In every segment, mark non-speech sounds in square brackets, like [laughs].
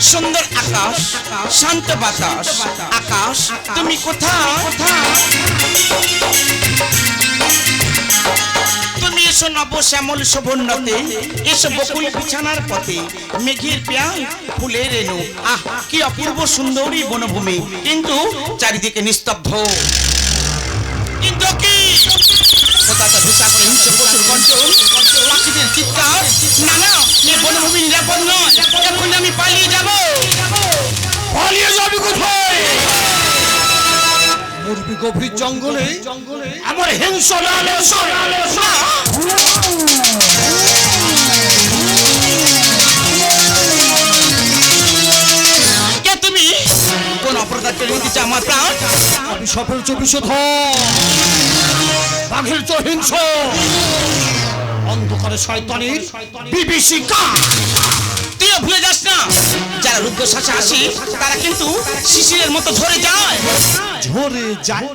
সুন্দর আকাশ, শান্ত বাতাস। আকাশ, তুমি কোথায়? তুমি এসো নব শ্যামল শোভন্নতে এসো বকুল বিছানার পথে, মেঘের পেয়াল, ফুলের রেণু। আহ, কি অপূর্ব সুন্দরী বনভূমি। কিন্তু চারিদিকে নিস্তব্ধ। কিন্তু কি? কোথাটা ধূসা করে হিংস্র পশুর গর্জন পাখিদের চিৎকার? না না এ বনভূমি নিরাপদ নয়। এখন আমি পালিয়ে যাব। পালিয়ে যাবি কোথায়? মরবি গভীর জঙ্গলে জঙ্গলে আমার হিংস না কে তুমি? কোন অপরাধ আমার প্রাণ? আমি সফল চব্বিশ বাঘের তো হিংস অন্ধকারে শয়তানের বিভীষিকা তুইও ভুলে যাস না যারা রুদ্রশ্বাসে আসি তারা কিন্তু শিশিরের মতো ঝরে যায় ঝরে যায়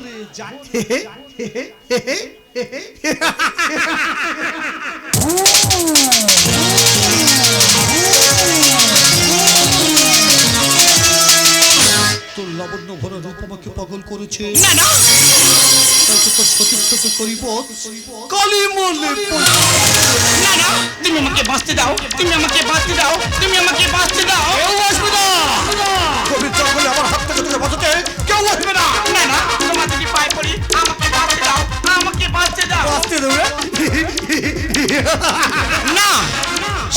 তোর লাবণ্য ভরা রূপ আমাকে পাগল করেছে। না না। তোর সতীর্থকে করিব। কালী মনে না না তুমি আমাকে বাঁচতে দাও। তুমি আমাকে বাঁচতে দাও। তুমি আমাকে বাঁচতে দাও। কেউ আসবে না। কবির জঙ্গলে আমার হাত থেকে তুলে বাঁচাতে কেউ আসবে না। না না তোমার যদি পায়ে পড়ি আমাকে বাঁচতে দাও। আমাকে বাঁচতে দাও। আসতে দেবে না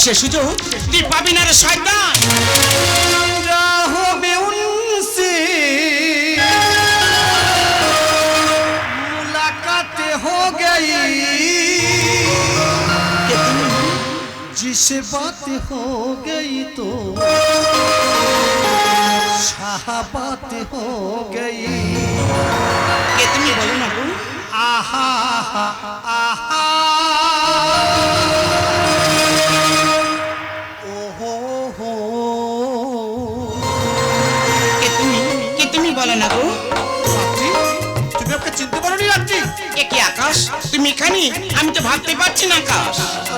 সে সুযোগ। তুই পাবি না রে শয়তান। से बात हो गई तो शाह बात हो गई कितनी बोलो ना आहा आहा कितनी कितनी बोलो ना আকাশ তুমি এখানে আমি তো ভাবতে পারছি না আকাশ।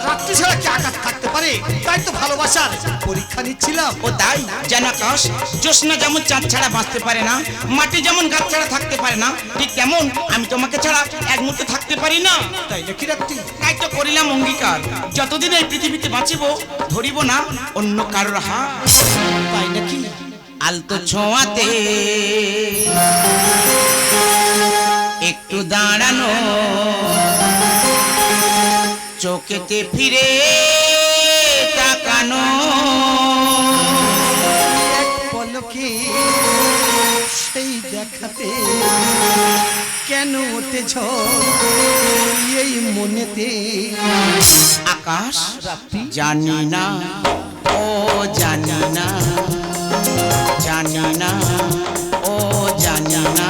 রাত্রি ছাড়া কি আকাশ থাকতে পারে? তাই তো ভালোবাসার পরীক্ষা নিচ্ছিলাম। ও তাই? যেন আকাশ জ্যোৎস্না যেমন চাঁদ ছাড়া বাঁচতে পারে না মাটি যেমন গাছ ছাড়া থাকতে পারে না ঠিক তেমন আমি তোমাকে ছাড়া এক মুহূর্তে থাকতে পারি না। তাই নাকি রাত্রি? তাই তো করিলাম অঙ্গীকার। যতদিন এই পৃথিবীতে বাঁচিব ধরিব না অন্য কারোর হাত। তাই নাকি? আলতো ছোঁয়াতে। একটু দাঁড়ানো। চোখেতে ফিরে তাকানো। পলকে সেই দেখাতে কেন ঝড় এই মনেতে আকাশ? জানি না। ও জানি না। জানি না। ও জানি না।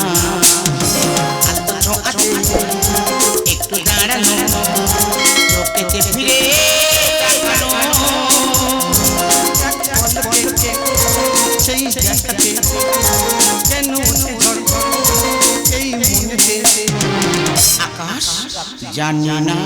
একটু দাঁড়ানো চোখেতে ফিরে সেই দেখাতে কেন এই মনেতে আকাশ জানি না।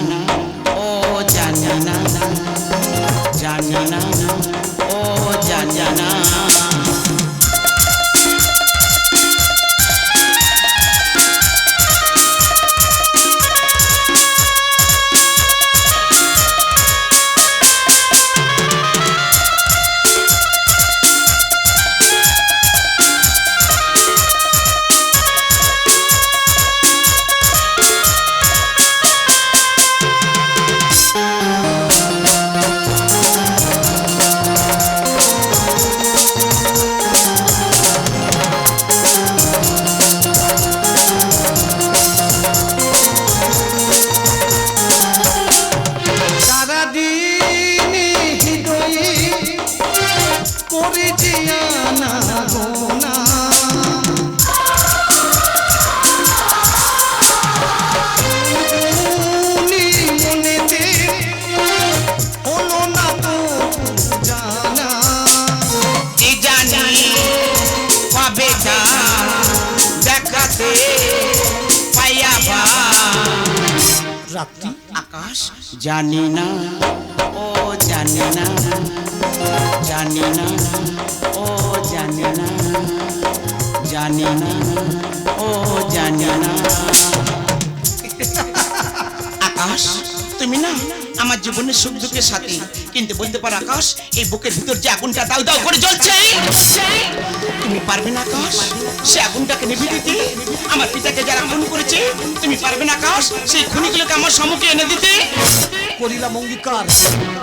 রাত্রি আকাশ জানি না। ও জানি না। আমার জীবনের সুখ দুঃখের সাথে। কিন্তু বলতে পারো আকাশ এই বুকের ভিতর যে আগুনটা দাউ দাও করে জ্বলছে। তুমি পারবে না আকাশ সে আগুনটাকে নিভে দিতে। আমার পিতাকে যারা খুন করেছে তুমি পারবে না আকাশ সেই খুনিগুলোকে আমার সম্মুখে এনে দিতে। করিলাম অঙ্গীকার।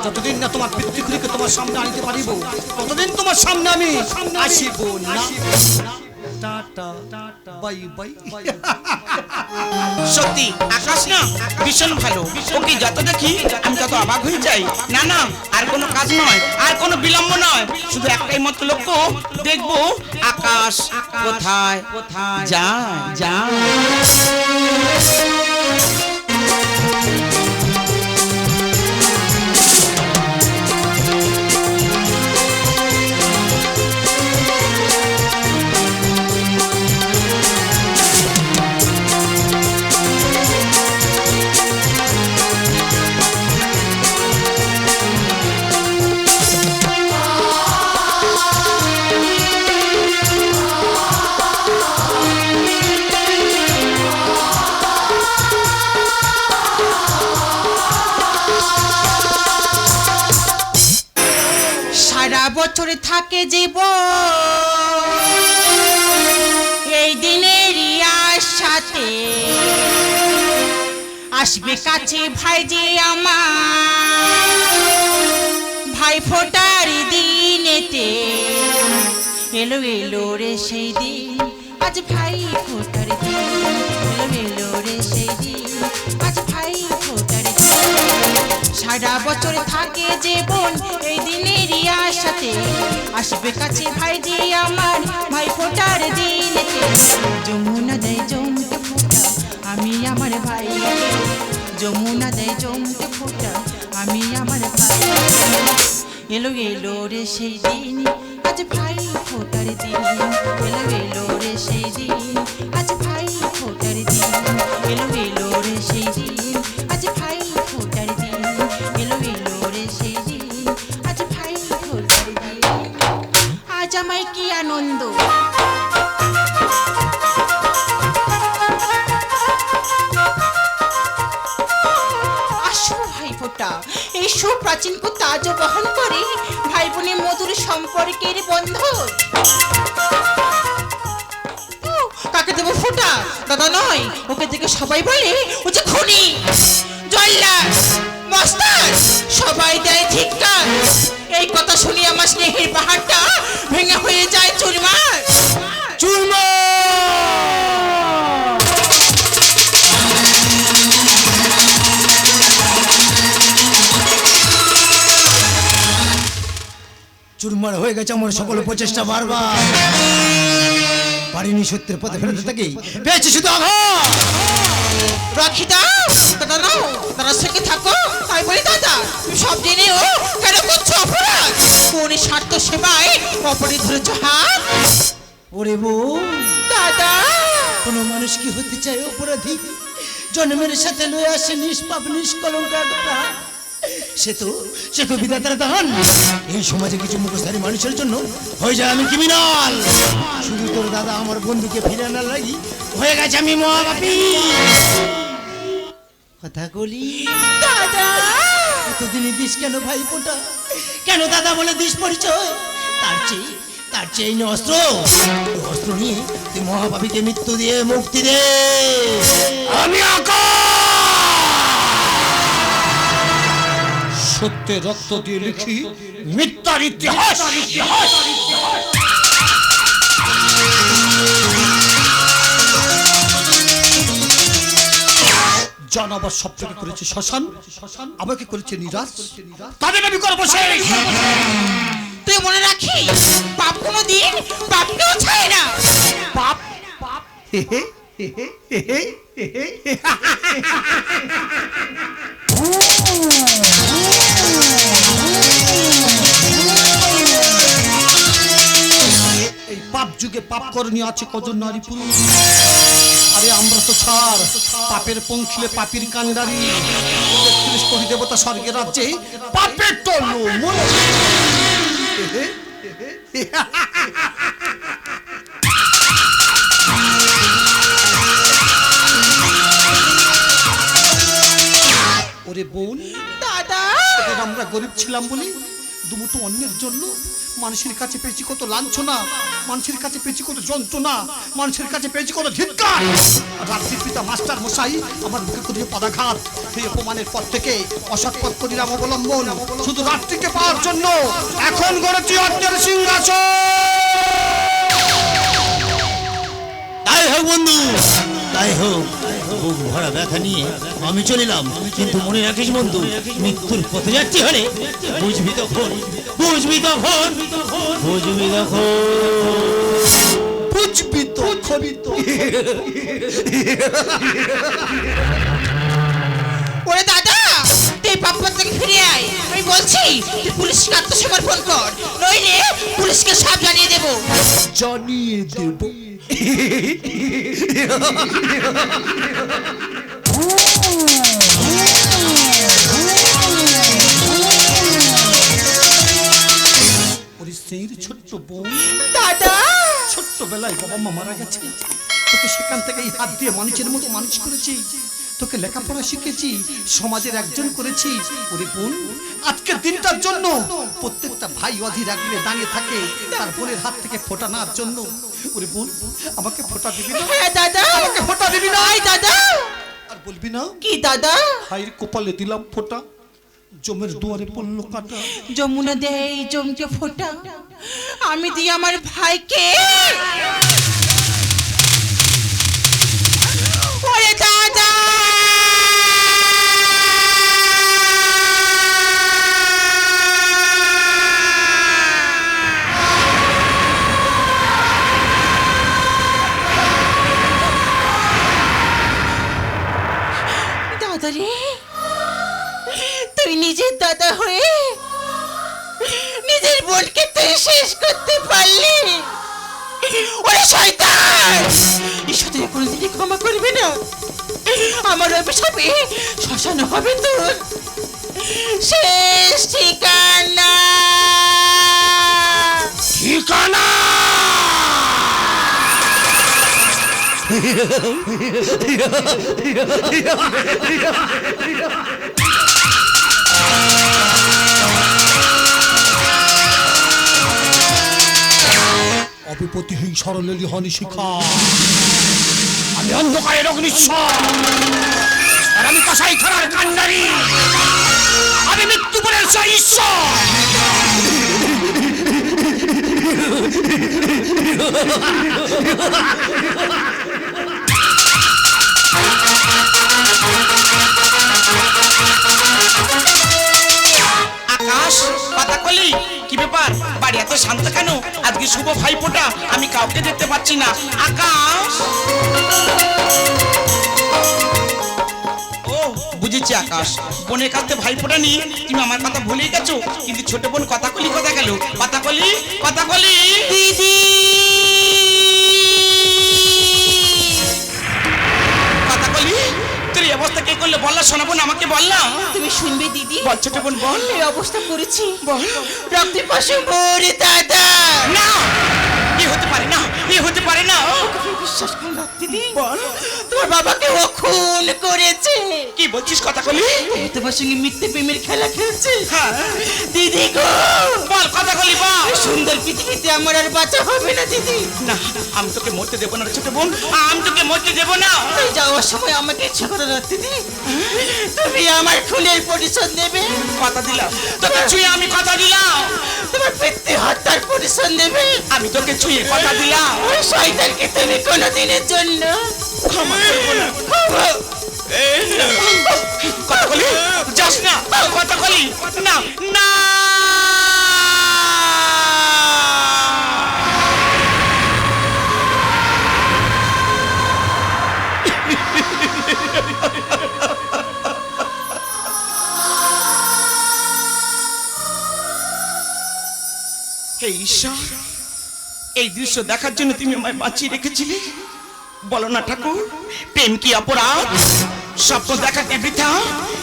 যতদিন না তোমার পিতৃগুলিকে তোমার সামনে আনিতে পারিব ততদিন তোমার সামনে আমি আসিব না। Tata bye bye. সত্যি আকাশ না ভীষণ ভালো। ওকে যত দেখি আমি তত অবাক হয়ে যাই। না না আর কোনো কাজ নয় আর কোনো বিলম্ব নয়। শুধু একটাই মাত্র লক্ষ্য দেখব আকাশ কোথায়। কোথায়? যায় যায় থাকে জীব এই দিনের সাথে আসবে কাছে ভাই যে আমার। ভাই ফোটার দিনেতে এলো এলো রে সেই দিন। আজ ভাই ফোটার দিন। এলো এলো রে সেই দিন। আজ ভাই ফোটার দিন। সারা বছর থাকে যে বোন এই দিনের আশাতে আসবে কাছে ভাই যে আমার, ভাই ফোটার দিনেতে যমুনা দেয় জমতে ফোটা, আমি আমার ভাই যমুনা দেয় জমতে ফোটা, আমি আমার ভাই এলো এলো রে সেই দিন, আজ ভাই ফোটার দিন। এলো সুপ্রাচীন কথা আজও বহন করে। ভাই বোনের মধুর সম্পর্কের বন্ধন ও, কাকে দেবো ফোটা? দাদা নয় ওকে দেখে সবাই বলে ও যে খুনি জল্লাদ মস্তান সবাই দেয় ধিক্কার। এই কথা শুনি আমার স্নেহের পাহাড়টা ভেঙে হয়ে যায় চুরমার। চুরমা চুরমার হয়ে গেছে আমার সকল প্রচেষ্টা বারবার। পারিনি সত্যের পথে ফেরত থেকে। পেয়েছি শুধু আঘাত। রাখি দাও দাদা নাও দাদার সঙ্গে থাকো। তাই বলি দাদা তুমি সব জেনেও কেন করছ অপরাধ? কোন স্বার্থ সেবায় অপরে ধরেছো হাত ওরে বউ দাদা! কোনো মানুষ কি হতে চায় অপরাধী? জন্মের সাথে লয়ে আসে নিষ্পাপ নিষ্কলঙ্ক এক প্রাণ। সে তো সে তো বিধাতার দান। এই সমাজে কিছু মুখোশধারী মানুষের জন্য হয়ে যায় আমি ক্রিমিনাল শুধু তোর দাদা আমার বন্ধুকে ফিরে আনার লাগি হয়ে গেছে আমি মহাপাপী। কথা বলি দাদা! এতদিনই দিস কেন ভাই ফোটা কেন দাদা বলে দিস পরিচয় তার চেয়ে তার চেয়ে নে অস্ত্র। অস্ত্র নিয়ে তুই মহাপাপীকে মৃত্যু দিয়ে মুক্তি দে। সত্যে রক্ত দিয়ে লিখি মিথ্যার ইতিহাস জন আবার করেছে শ্মশান আমাকে করেছে নিরাশ তাদের আমি করব তুই মনে রাখি পাপ কোনো দিন পাপকেও ছায় না পাপ পাপ হে হে হে হে হে হে হে এই পাপ যুগে পাপ করণীয় আছে কজন নারী পুরুষ? আরে আমরা তো ছাড়। পাপের পঙ্খিলে পাপির কান্ডারি তেত্রিশ দেবতা স্বর্গের রাজ্যে পাপের ওরে বোন সেদিন আমরা গরিব ছিলাম বলে। দুমুটো অন্যের জন্য মানুষের কাছে পেয়েছি কত লাঞ্ছনা, মানুষের কাছে পেয়েছি কত যন্ত্রণা, মানুষের কাছে পেয়েছি কত ধিক্কার। রাত্রির পিতা, মাস্টার মশাই, আমার বুকে করিয়ে পদাঘাত। সেই অপমানের পর থেকে অসৎ পথ করিলাম অবলম্বন। শুধু রাত্রিকে পাওয়ার জন্য এখন গড়েছি অর্থের সিংহাসন। তাই হোক বন্ধু। তাই হোক বুক ভরা ব্যথা নিয়ে আমি চলিলাম। কিন্তু মনে রাখিস বন্ধু মৃত্যুর পথে যাচ্ছি হলে বুঝবি তখন বুঝবি তখন বুঝবি তখন। বুঝবি তো ওরে দাদা তুই থেকে ফিরে আয়। আমি বলছি তুই পুলিশকে আত্মসমর্পণ কর নইলে পুলিশকে সব জানিয়ে দেবো। জানিয়ে দেব। ছোট্ট বোন দাদা! ছোট্টবেলায় বাবা মা মারা গেছে। তোকে সেখান থেকে হাত দিয়ে মানুষের মতো মানুষ করেছি। তোকে লেখাপড়া শিখেছি সমাজের একজন করেছি। ওরে বোন আজকের দিনটার জন্য প্রত্যেকটা ভাই অধীর আগ্রে দাঁড়িয়ে থাকে তার বোনের হাত থেকে ফোটা নেওয়ার জন্য। ওরে বোন আমাকে ফোটা দিবি না? হ্যাঁ দাদা। আমাকে ফোটা দিবি না? দাদা। আর বলবি না? কি দাদা? ভাইয়ের কপালে দিলাম ফোটা জমের দুয়ারে পড়ল কাটা। যমুনা দেয় জমকে ফোটা। আমি দিই আমার ভাইকে। ওরে অভিশাপে শ্মশান হবে তোর শেষ ঠিকানা। ঠিকানা! [laughs] অবিপতিহীন সরলেলি হনি শিখা। আমি অন্ধকারের অগ্নিশ্বর আর আমি কসাই খেলার কান্ডারি। আমি মৃত্যু বলে ঈশ্বর। আকাশ কলি কি ব্যাপার? বাড়ি এত শান্ত কেন? আজকে শুভ ভাইফোঁটা, আমি কাউকে দেখতে পাচ্ছি না। আকাশ! ও বুঝেছি আকাশ। বোনের কাছে ভাইফোঁটা নিয়ে তুমি আমার কথা ভুলেই গেছো। কিন্তু ছোট বোন কথা কলি কথা গেল? কথাকলি কথাকলি দিদি! অবস্থা কে করলে? বললা শোনাবো না আমাকে বললা। তুমি শুনবে দিদি। বল ছোট বোন বল। এই অবস্থা করেছি। বল। রক্তে পাশে মরে দাদা। না! এ হতে পারে না এ হতে পারে না। বিশ্বাস করো না, দিদি। তোমার বাবাকে ও খুন করেছে। কি বলছিস কথাকলি তুমি তোমার সঙ্গে মিথ্যে প্রেমের খেলা খেলছে। হ্যাঁ। দিদি গো! বল কথাকলি বল। এই সুন্দর পৃথিবীতে আমার আর বাঁচা হবে না দিদি। না আমি তোকে মরতে দেবো না ছোট বোন। আমি তোকে মরতে দেবো না। তুই যাওয়ার সময় আমাকে ইচ্ছে করে না দিদি। তুমি আমার খুনের প্রতিশোধ নেবে। কথা দিলাম। তোকে ছুঁয়ে আমি কথা দিলাম। তোমার পিতৃ হত্যার প্রতিশোধ নেবে। আমি তোকে ছুঁয়ে কথা দিলাম। ওই শয়তানকে তুমি কোনো দিনের জন্য ক্ষমা করব না। কথা বলি? যাস না। কথা বলি? না। না। হে ঈশ্বর, এই দৃশ্য দেখার জন্য তুমি আমায় বাঁচিয়ে রেখেছিলে? বলো না ঠাকুর, প্রেম কি অপরাধ? স্বপ্ন দেখা কি বৃথা?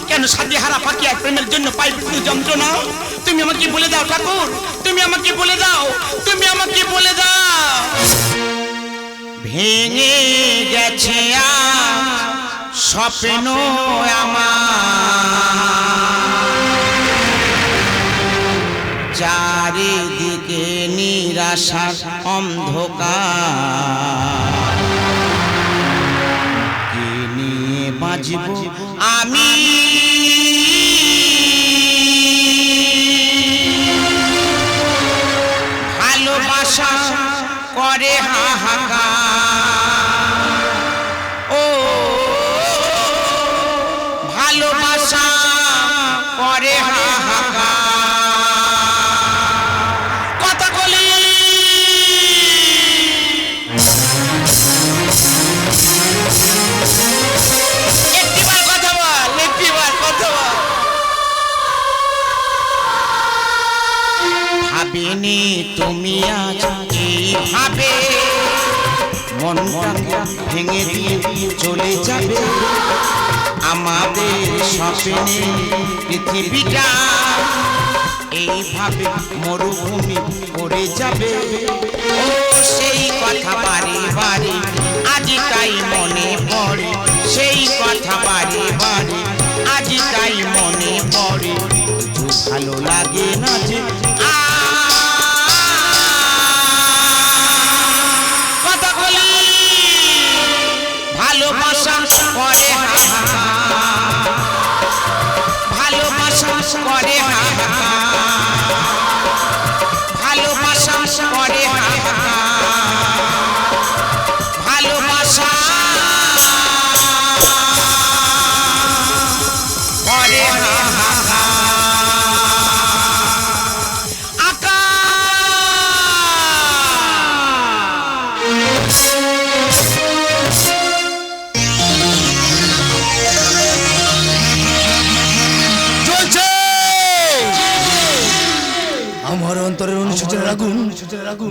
কেন সাথে হারা পাখি আর প্রেমের জন্য পাই মৃত্যু যন্ত্রণা? তুমি আমাকে বলে দাও ঠাকুর, তুমি আমাকে বলে দাও, তুমি আমাকে বলে দাও। ভেঙে গেছে স্বপ্ন আমার। চারিদিকে নিরাশার অন্ধকার। কে নিয়ে বাঁচব? আমি। ভালোবাসা করে হাহাকার। তুমি আজ এইভাবে মনটা ভেঙে দিয়ে চলে যাবে? আমাদের স্বপ্নে পৃথিবীটা এইভাবে মরুভূমি পড়ে যাবে। সেই কথা বারে বারে, আজ তাই মনে পড়ে। সেই কথা বারে বারে, আজ তাই মনে পড়ে। ভালো লাগে না যে আ ভালোবাসা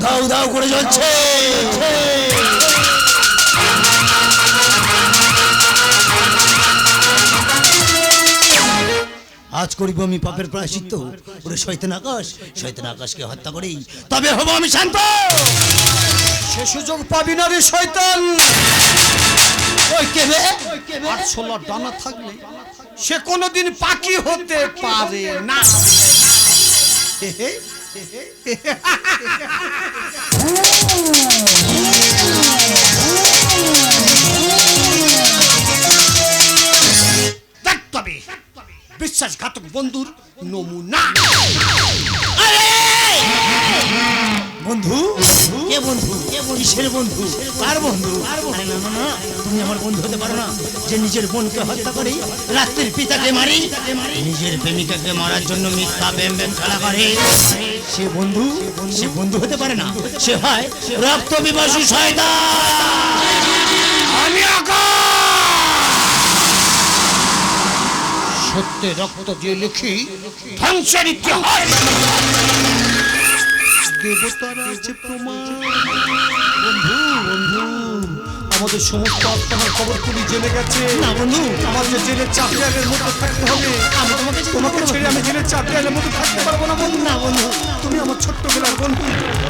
দাউ দাউ করে জ্বলছে আজ করিব আমি পাপের প্রায়শ্চিত্ত। ওরে শয়তান আকাশ শয়তান আকাশকে হত্যা করেই। তবে হব আমি শান্ত। সে সুযোগ পাবি না রে শয়তান। ওই কেবে আর ছোলার ডানা থাকলে সে কোনোদিন পাখি হতে পারে না। তবে বিশ্বাসঘাতক বন্ধুর নমুনা। বন্ধু? কে বন্ধু? কিসের বন্ধু? কার বন্ধু? আরে না না না তুমি আমার বন্ধু হতে পারো না। যে নিজের বোনকে হত্যা করে রাত্রির পিতাকে মারি নিজের প্রেমিকাকে মারার জন্য মিথ্যা ব্যাম ব্যাম খেলা করে। সে বন্ধু সে বন্ধু হতে পারে না। সে হয় রক্ত বিবাসী শয়তান। আমি সত্যে রক্ত দিয়ে লিখি ধ্বংসের ইতিহাস। দেবতারা আছে প্রমাণ। বন্ধু বন্ধু আমাদের সমস্ত আত্মার খবর তুমি জেনে গেছে। না বন্ধু। আমাদের জেলের চাপিয়ালের মতো থাকতে হবে। আমি তোমাকে ছেড়ে তোমাকে ছেড়ে আমি জেলের চাপিয়ালের মতো থাকতে পারব না বন্ধু। না বন্ধু। তুমি আমার ছোট্টবেলার বন্ধু।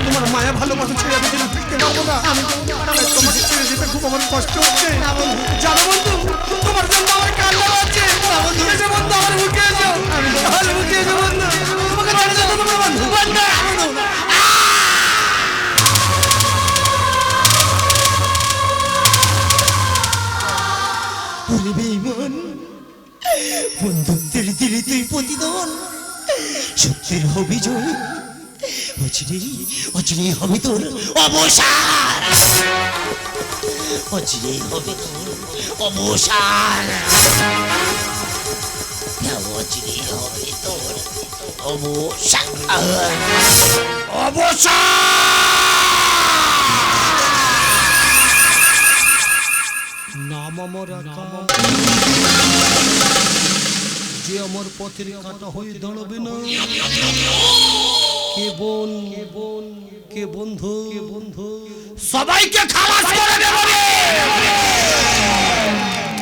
তোমার মায়া ভালোবাসা ছেড়ে আমি জেলে থাকতে পারব না। আমি তোমাকে ছেড়ে যেতে খুব আমার কষ্ট হচ্ছে। জানো বন্ধু তোমার জন্য আমার কান্না হচ্ছে। এসে বন্ধু। আমার বুকে এসো আমার বুকে এসো বন্ধু। তোমাকে ছেড়ে যেতে তোমার বন্ধু। বন্ধু। বলিবে মন বন্ধুত্বের দিলে তুই প্রতিদান। সত্যের হবি জয় অচিরে অচিরে হবে তোর অবসান। অচিরে হবে তোর অবসান। অচিরে হবে তোর অবসান! নাম আমার। যে আমার পথের কাটা হয়ে দাঁড়াবে না কে বোন কে বোন কে বন্ধু কে বন্ধু সবাইকে খালাস করে দেব রে।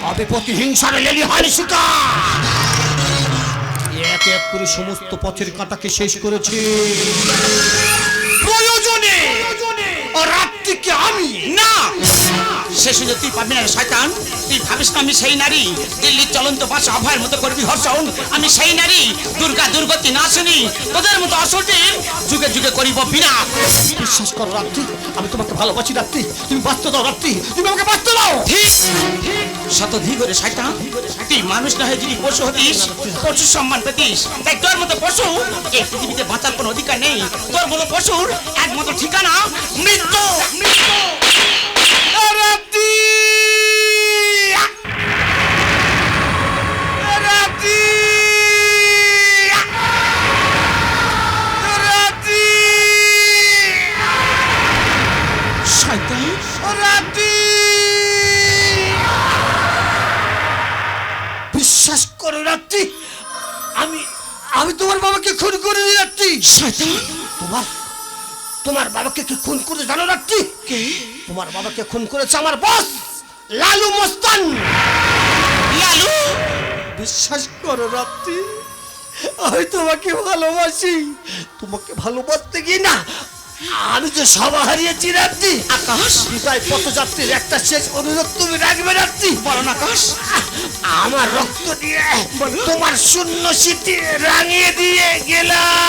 আবে প্রতিহিংসার লেলি হয় শিকার। এক এক করে সমস্ত পথের কাটাকে শেষ করেছে। প্রয়োজনে ও রাত্রিকে আমি না। সে সুযোগ তুই পাবি না শয়তান। তুই ভাবিস না আমি সেই নারী? দিল্লির চলন্ত বাস অভয়ের মতো করবি ধর্ষণ আমি সেই নারী দুর্গা দুর্গতি না শুনি তোদের মতো অসুরটির যুগে যুগে করিব বিনা। বিশ্বাস করো রাত্রি আমি তোমাকে ভালোবাসি রাত্রি। তুমি বাঁচতে দাও রাত্রি তুমি আমাকে বাঁচতে দাও। ঠিক। শতধি করে শয়তান তুই মানুষ না হয়ে যদি পশু হতিস পশুর সম্মান পেতিস তাই তোর মতো পশু এই পৃথিবীতে বাঁচার কোনো অধিকার নেই। তোর মতো পশুর একমাত্র ঠিকানা মৃত্যু। মৃত্যু। আমি তোমার বাবাকে খুন করে রাত্রি। তোমার তোমার বাবাকে কি খুন করে জানো রাত্রি? তোমার বাবাকে খুন করেছে আমার বস লালু মস্তান। লালু? বিশ্বাস করো রাত্রি আমি তোমাকে ভালোবাসি। তোমাকে ভালোবাসতে গিয়ে না আমি যে সব হারিয়েছি রাত্রি। আকাশ? বিদায় পথযাত্রীর একটা শেষ অনুরোধ তুমি রাখবে রাত্রি। বলো আকাশ? আমার রক্ত দিয়ে তোমার শূন্য স্মৃতি রাঙিয়ে দিয়ে গেলাম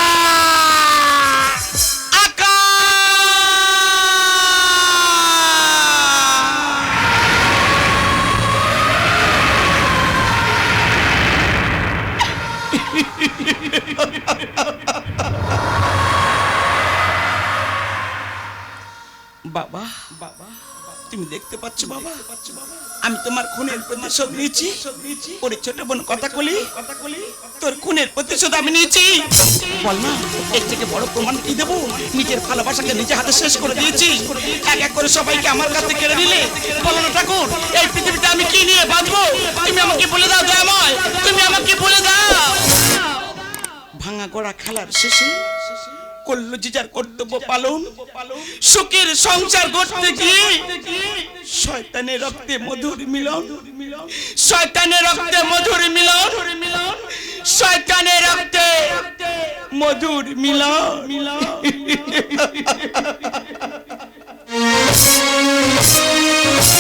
বাবা বাবা। তুমি দেখতে পাচ্ছ বাবা? আমি তোমার খুনের প্রতিশোধ নিয়েছি। ওরে ছোট বোন কথা কলি, তোর খুনের প্রতিশোধ আমি নিয়েছি। বল না এর থেকে বড় প্রমাণ কি দেবো? নিজের ভালোবাসাকে নিজে হাতে শেষ করে দিয়েছি। এক এক করে সবাইকে আমার কাছে কেড়ে নিলে। বলো না ঠাকুর, এই পৃথিবীতে আমি কি নিয়ে বাঁচবো? তুমি আমাকে বলে দাও দয়াময় তুমি আমাকে বলে দাও। ভাঙা গড়া খেলার শেষে করল যে যার কর্তব্য পালন। সুখের সংসার করতে গিয়ে শয়তানের রক্তে মধুর মিলন। শয়তানের রক্তে মধুর মিলন। শয়তানের রক্তে মধুর মিলন। [laughs] [laughs]